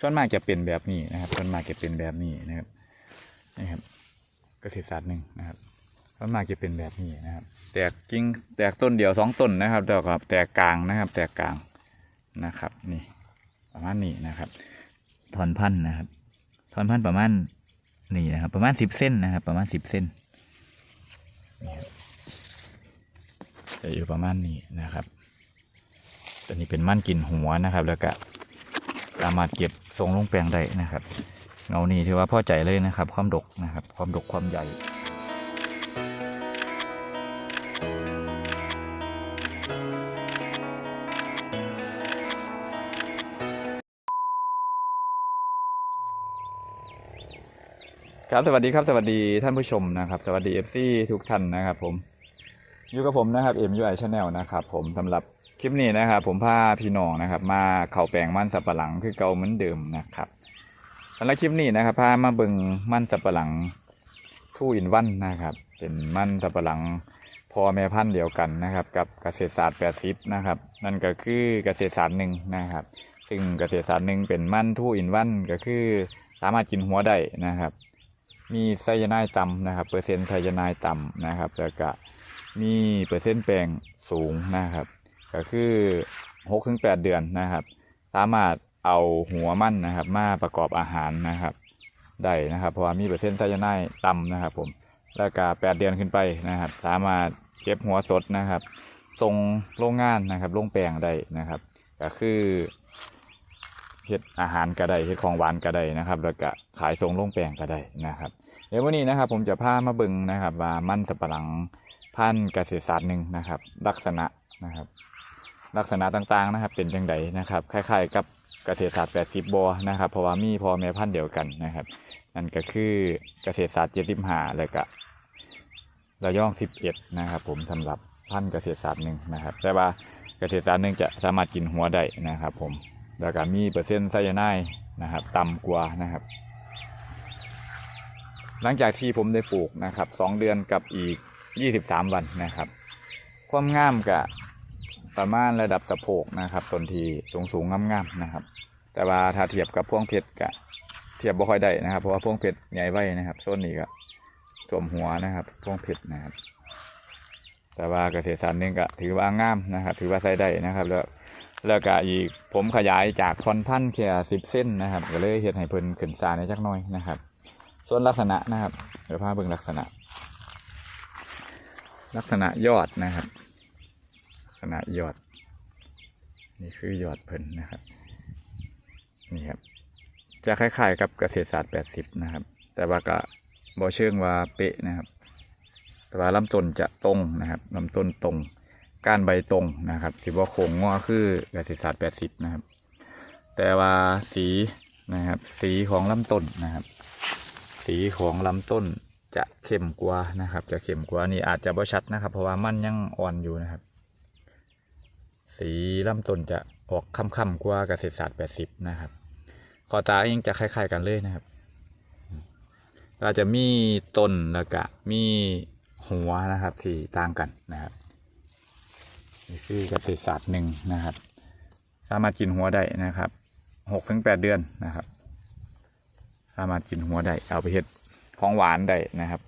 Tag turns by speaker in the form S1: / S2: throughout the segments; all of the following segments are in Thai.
S1: ส่วนมากจะเป็นแบบนี้นะครับ ส่วนมากจะเป็นแบบนี้นะครับนี่ครับเกษตรศาสตร์หนึ่งนะครับส่วนมากจะเป็นแบบนี้นะครับ แตกกิ่งแตกต้นเดียวสองต้นนะครับเดี๋ยวกับแตกกลางนะครับ แตกกลางนะครับ นี่ประมาณนี้นะครับถอนพันธุ์นะครับถอนพันธุ์ประมาณนี่นะครับ ประมาณสิบเส้นนะครับ ประมาณสิบเส้นนี่ครับจะอยู่ประมาณนี้นะครับตัวนี้เป็นมั่นกินหัวนะครับ แล้วก็สามารถเก็บ ทรงลงแปลงได้นะครับเงานี้ถือว่าพอใจเลยนะครับ ความดกนะครับ ความดกความใหญ่ครับสวัสดีครับสวัสดีท่านผู้ชมนะครับ สวัสดี FC ทุกท่านนะครับผม อยู่กับผมนะครับ MUI Channel นลนะครับผมสำหรับคลิปนี้นะครับผมพาพี่น้องนะครับ มาเข่าแปลงมันสับปะหลังคือเก่าเหมือนเดิมนะครับสำหรับคลิปนี้นะครับพามาเบิ่งมันสับปะหลังทูอินวันนะครับ เป็นมันสับปะหลังพอแม่พันธุ์เดียวกันนะครับ กับเกษตรศาสตร์80นะครับ นั่นก็คือเกษตรศาสตร์หนึ่งนะครับ ซึ่งเกษตรศาสตร์หนึ่งเป็นมันทูอินวันก็คือสามารถกินหัวได้นะครับ มีไซยาไนด์ต่ำนะครับ เปอร์เซ็นต์ไซยาไนด์ต่ำนะครับแล้วก็ มีเปอร์เซ็นต์แป้งสูงนะครับ ก็คือ6ถึง8เดือนนะครับ สามารถเอาหัวมันนะครับ มาประกอบอาหารนะครับได้นะครับ เพราะว่ามีเปอร์เซ็นต์ไซยาไนต่ำนะครับ ผมแล้วก็8เดือนขึ้นไปนะครับ สามารถเก็บหัวสดนะครับส่งโรงงานนะครับโรงแป้งได้นะครับ ก็คือเฮ็ดอาหารก็ได้เฮ็ดของหวานก็ได้นะครับ แล้วก็ขายส่งโรงแป้งก็ได้นะครับ เดี๋ยววันนี้นะครับ ผมจะพามาเบิ่งนะครับ ว่ามันสับปะหลัง พันธุ์เกษตรศาสตร์หนึ่งนะครับ ลักษณะนะครับ ลักษณะต่างๆนะครับ เป็นจังไดนะครับคล้ายๆ กับเกษตรศาสตร์ 80บอนะครับ เพราะว่ามีพ่อแม่พันธุ์เดียวกันนะครับ นั่นก็คือเกษตรศาสตร์75แล้วก็ระยอง 11 นะครับ ผมสำหรับพันธุ์เกษตรศาสตร์หนึ่งนะครับ แต่ว่าเกษตรศาสตร์หนึ่งจะสามารถกินหัวได้นะครับ ผมแล้วก็มีเปอร์เซ็นต์ไซยาไนด์นะครับ ต่ำกว่านะครับ หลังจากที่ผมได้ปลูกนะครับสองเดือนกับอีก 23วันนะครับ ความงามกับประมาณระดับสะโพกนะครับต้นทีสูงสูงๆงามๆนะครับ แต่ว่าถ้าเทียบกับพวงเพชรกับเทียบบ่ค่อยได้นะครับ เพราะว่าพวงเพชรใหญ่ไว้นะครับส่วนนี้ก็ท่วมหัวนะครับพวงเพชรนะครับ แต่ว่าเกษตรศาสตร์นึงก็ถือว่างามนะครับ ถือว่าใส่ได้นะครับ แล้วแล้วก็อีกผมขยายจากคอนพันแค่สิบเส้นนะครับ ก็เลยเฮ็ดให้เพิ่นขึ้นซาในจักน้อยนะครับ ส่วนลักษณะนะครับเดี๋ยวพาเบิ่งลักษณะ ลักษณะยอดนะครับ ลักษณะยอด นี่คือยอดเพิ่นนะครับ นี่ครับ จะคล้ายๆกับเกษตรศาสตร์80นะครับ แต่ว่าก็บ่เชิงว่าเป๊ะนะครับ แต่ว่าลำต้นจะตรงนะครับลำต้นตรง ก้านใบตรงนะครับสิบ่โค้งงอคือเกษตรศาสตร์80นะครับ แต่ว่าสีนะครับ สีของลำต้นนะครับ สีของลำต้น จะเข้มกว่านะครับ จะเข้มกว่านี่อาจจะบ่ชัดนะครับ เพราะว่ามันยังอ่อนอยู่นะครับ สีลำต้นจะออกค่ำๆกว่าเกษตรศาสตร์80นะครับขอตาเองจะคล้าย ๆ กันเลยนะครับก็จะมีต้นแล้วก็มีหัวนะครับที่ต่างกันนะครับนี่คือเกษตรศาสตร์หนึ่งนะครับ สามารถกินหัวได้นะครับหกถึงแปดเดือนนะครับ สามารถกินหัวได้เอาไปเฮ็ด ของหวานได้นะครับ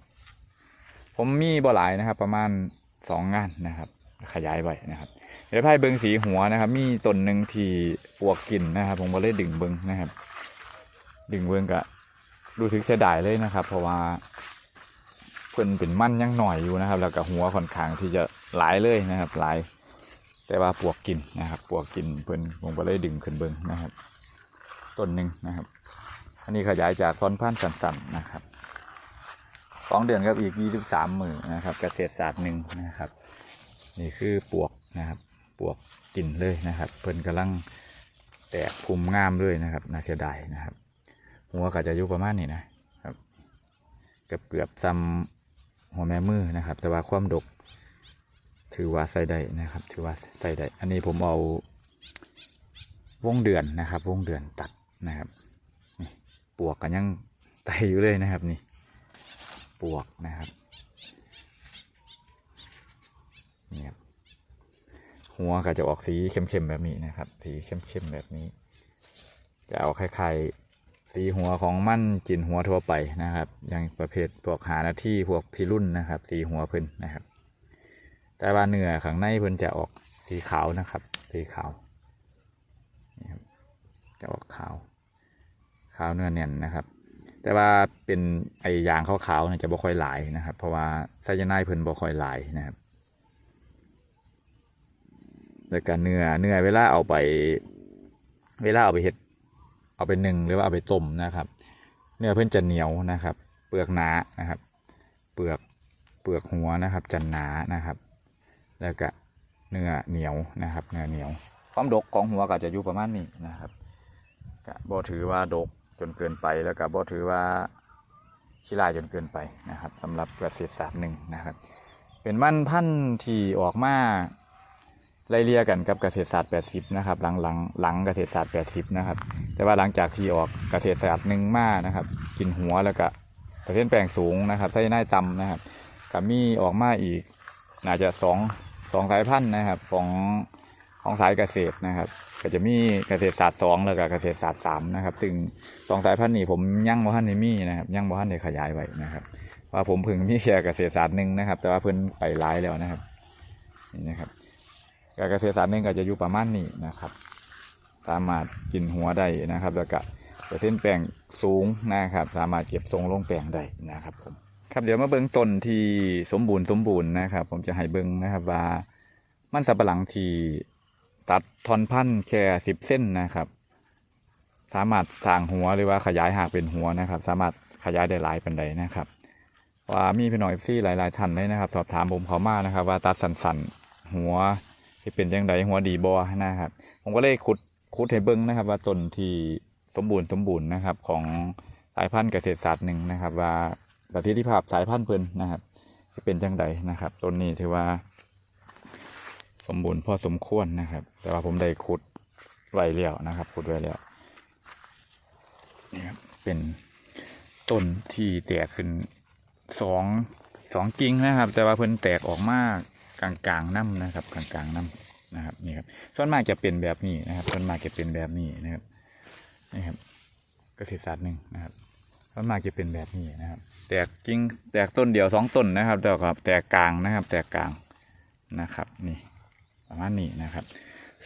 S1: ผมมีบ่หลายนะครับ ประมาณสองงานนะครับ ขยายไว้นะครับ เดี๋ยวพายเบิงสีหัวนะครับ มีต้นหนึ่งที่ปวกกินนะครับ ผมก็เลยดึงเบิงนะครับ ดึงเบิงก็รู้สึกเสียดายเลยนะครับ เพราะว่าเพิ่นเป็นมั่นยังหน่อยอยู่นะครับ แล้วก็หัวค่อนข้างที่จะหลายเลยนะครับ หลาย แต่ว่าปวกกินนะครับ ปวกกินเพิ่นผมก็เลยดึงขึ้นเบิงนะครับต้นหนึ่งนะครับ อันนี้ขยายจากท่อนพันธุ์สั้นๆนะครับ สองเดือนกับอีกยี่สิบสามหมื่นนะครับ เกษตรศาสตร์หนึ่งนะครับ นี่คือปวกนะครับ ปวกกินเลยนะครับ เพิ่นกำลังแตกภูมิงามเลยนะครับน่าเสียดายนะครับ หัวก็จะอยู่ประมาณนี้นะครับ เกือบเกือบซ้ำหัวแม่มือนะครับ แต่ว่าความดก ถือว่าใส่ได้นะครับ ถือว่าใส่ได้อันนี้ผมเอาวงเดือนนะครับ วงเดือนตัดนะครับนี่ปวกกันยังไตอยู่เลยนะครับนี่ ปวกนะครับนี่ครับหัวก็จะออกสีเข้มๆแบบนี้นะครับ สีเข้มๆแบบนี้ จะเอาคล้ายๆสีหัวของมั่นกินหัวทั่วไปนะครับ อย่างประเภทพวกหาหน้าที่พวกพิรุ่นนะครับ สีหัวเพิ่นนะครับ แต่ว่าเนื้อข้างในเพิ่นจะออกสีขาวนะครับ สีขาวจะออกขาว ขาวเนื้อแน่นนะครับ แต่ว่าเป็นไอ้ยางขาวๆเนี่ยจะบ่ค่อยหลายนะครับ เพราะว่าไซยาไนเพิ่นบ่ค่อยหลายนะครับแล้วก็เนื้อเนื้อเวลาเอาไป เวลาเอาไปเห็ดเอาไปนึ่งหรือว่าเอาไปต้มนะครับ เนื้อเพิ่นจะเหนียวนะครับ เปลือกหนานะครับ เปลือกเปลือกหัวนะครับจะหนานะครับ แล้วก็เนื้อเหนียวนะครับ เนื้อเหนียวความดกของหัวก็จะอยู่ประมาณนี้นะครับก็บ่ถือว่าดก จนเกินไปแล้วก็บ่ถือว่าขี้ลายจนเกินไปนะครับสำหรับเกษตรศาสตร์หนึ่งนะครับ เป็นมันพันธุ์ที่ออกมาไล่เลี่ยกันกับเกษตรศาสตร์ 80 นะครับ หลังหลังหลังเกษตรศาสตร์ 80 นะครับ แต่ว่าหลังจากที่ออกเกษตรศาสตร์หนึ่งมานะครับ กินหัวแล้วก็เปอร์เซ็นต์แปลงสูงนะครับไส้หน้าต่ำนะครับกับมีออกมาอีกน่าจะสองสองสายพันธุ์นะครับ ของ ของสายเกษตรนะครับ ก็จะมีเกษตรศาสตร์สองแล้วก็เกษตรศาสตร์สามนะครับ ซึ่งสองสายพันธุ์นี้ผมยั่งบ่ทันได้มีนะครับยั่งบ่ทันได้ขยายไว้นะครับ ว่าผมพิ่งมีแค่เกษตรศาสตร์หนึ่งนะครับ แต่ว่าเพิ่นไปหลายแล้วนะครับนี่นะครับกเกษตรศาสตร์หนึ่งก็จะอยู่ประมาณนี้นะครับ สามารถกินหัวได้นะครับ แล้วก็เปอร์เซ็นต์แป้งสูงนะครับ สามารถเก็บทรงลงแป้งได้นะครับผมครับเดี๋ยวมาเบิ้งต้นที่สมบูรณ์สมบูรณ์นะครับ ผมจะให้เบิ้งนะครับว่ามันสับปะหลังที่ ตัดทอนพันธ์แค่สิบเส้นนะครับ สามารถสร้างหัวหรือว่าขยายหากเป็นหัวนะครับ สามารถขยายได้หลายปันใดนะครับว่ามีพี่น้องเอฟซีหลาย ๆท่านเลยนะครับ สอบถามผมเขามานะครับ ว่าตัดสันๆหัวที่เป็นจังไดหัวดีบอนะครับ ผมก็เลยขุดขุดให้เบิ้งนะครับ ว่าต้นที่สมบูรณ์สมบูรณ์นะครับ ของสายพันธุ์เกษตรศาสตร์หนึ่งนะครับ ว่าประสิทธิภาพสายพันธุ์เพิ่นนะครับ ที่เป็นจังไดนะครับต้นนี้ถือว่า สมบูรณ์พอสมควรนะครับ แต่ว่าผมได้ขุดไว้แล้วนะครับขุดไว้แล้วนี่ครับเป็นต้นที่แตกขึ้นสองสองกิ่งนะครับ แต่ว่าเพิ่นแตกออกมากกลางกลางๆน้ำนะครับกลางกลางๆน้ำนะครับนี่ครับส่วนมากจะเป็นแบบนี้นะครับส่วนมากจะเป็นแบบนี้นะครับนี่ครับกษตรศาสตร์หนึ่งนะครับส่วนมากจะเป็นแบบนี้นะครับ แตกกิ่งแตกต้นเดียวสองต้นนะครับแล้วก็แตกกลางนะครับ แตกกลางนะครับนี่ ประมาณนี้นะครับ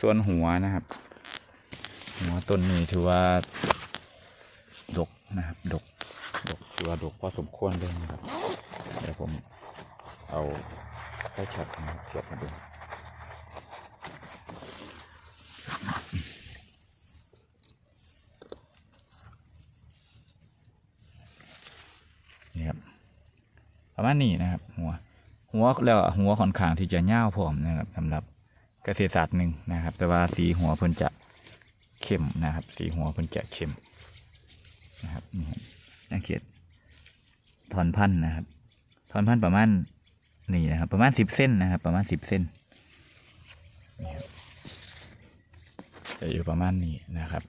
S1: ส่วนหัวนะครับ หัวต้นนี้ถือว่าดกนะครับ ดก ดกถือว่าดกพอสมควรเลยนะครับ เดี๋ยวผมเอาใช้ช็อตนะครับเทียบมาดูนี่ครับประมาณนี้นะครับ หัว หัวแล้วหัวค่อนข้างที่จะเง่าวพร้อมนะครับสำหรับ เกษตรศาสตร์หนึ่งนะครับ แต่ว่าสีหัวเพิ่นจะเข้มนะครับ สีหัวเพิ่นจะเข้มนะครับนี่ครับสังเกตถอนพันธุ์นะครับถอนพันธุ์ประมาณนี่นะครับ ประมาณสิบเส้นนะครับ ประมาณสิบเส้นนะครับจะอยู่ประมาณนี้นะครับ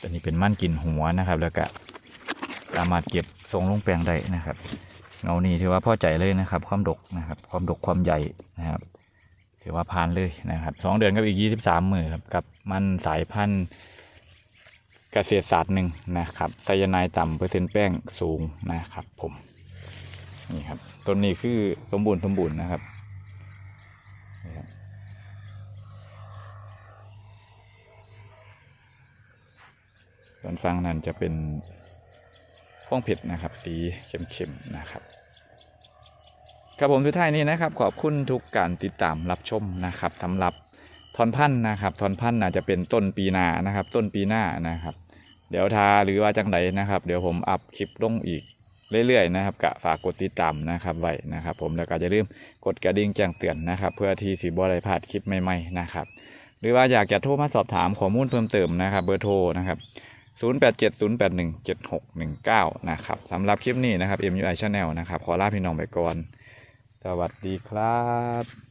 S1: ตัวนี้เป็นมั่นกินหัวนะครับ แล้วก็สามารถเก็บทรงลงแปลงได้นะครับ เงานี้ถือว่าพอใจเลยนะครับ ความดกนะครับ ความดกความใหญ่นะครับ ถือว่าผ่านเลยนะครับสองเดือนกับอีกยี่สิบสามหมือครับกับมันสายพันธุ์เกษตรศาสตร์หนึ่งนะครับไซยาไนต่ำเปอร์เซ็นต์แป้งสูงนะครับ ผมนี่ครับต้นนี้คือสมบูรณ์สมบูรณ์นะครับนี่ครับส่วนฟังนั้นจะเป็นพ่วงเผ็ดนะครับ สีเข้มๆนะครับ ครับผมสุดท้ายนี้นะครับ ขอบคุณทุกการติดตามรับชมนะครับสำหรับทอนพันธุ์นะครับทอนพันธุ์อาจจะเป็นต้นปีหน้านะครับ ต้นปีหน้านะครับ เดี๋ยวทาหรือว่าจังไหนนะครับ เดี๋ยวผมอัพคลิปลงอีกเรื่อยๆนะครับกะฝากกดติดตามนะครับไว้นะครับ ผมแล้วก็อย่าลืมกดกระดิ่งแจ้งเตือนนะครับ เพื่อที่สิบ่ได้พลาดคลิปใหม่ๆนะครับ หรือว่าอยากจะโทรมาสอบถามข้อมูลเพิ่มเติมนะครับ เบอร์โทรนะครับ 0870817619 นะครับสำหรับคลิปนี้นะครับ MUI Channel นะครับขอลาพี่น้องไปก่อน สวัสดีครับ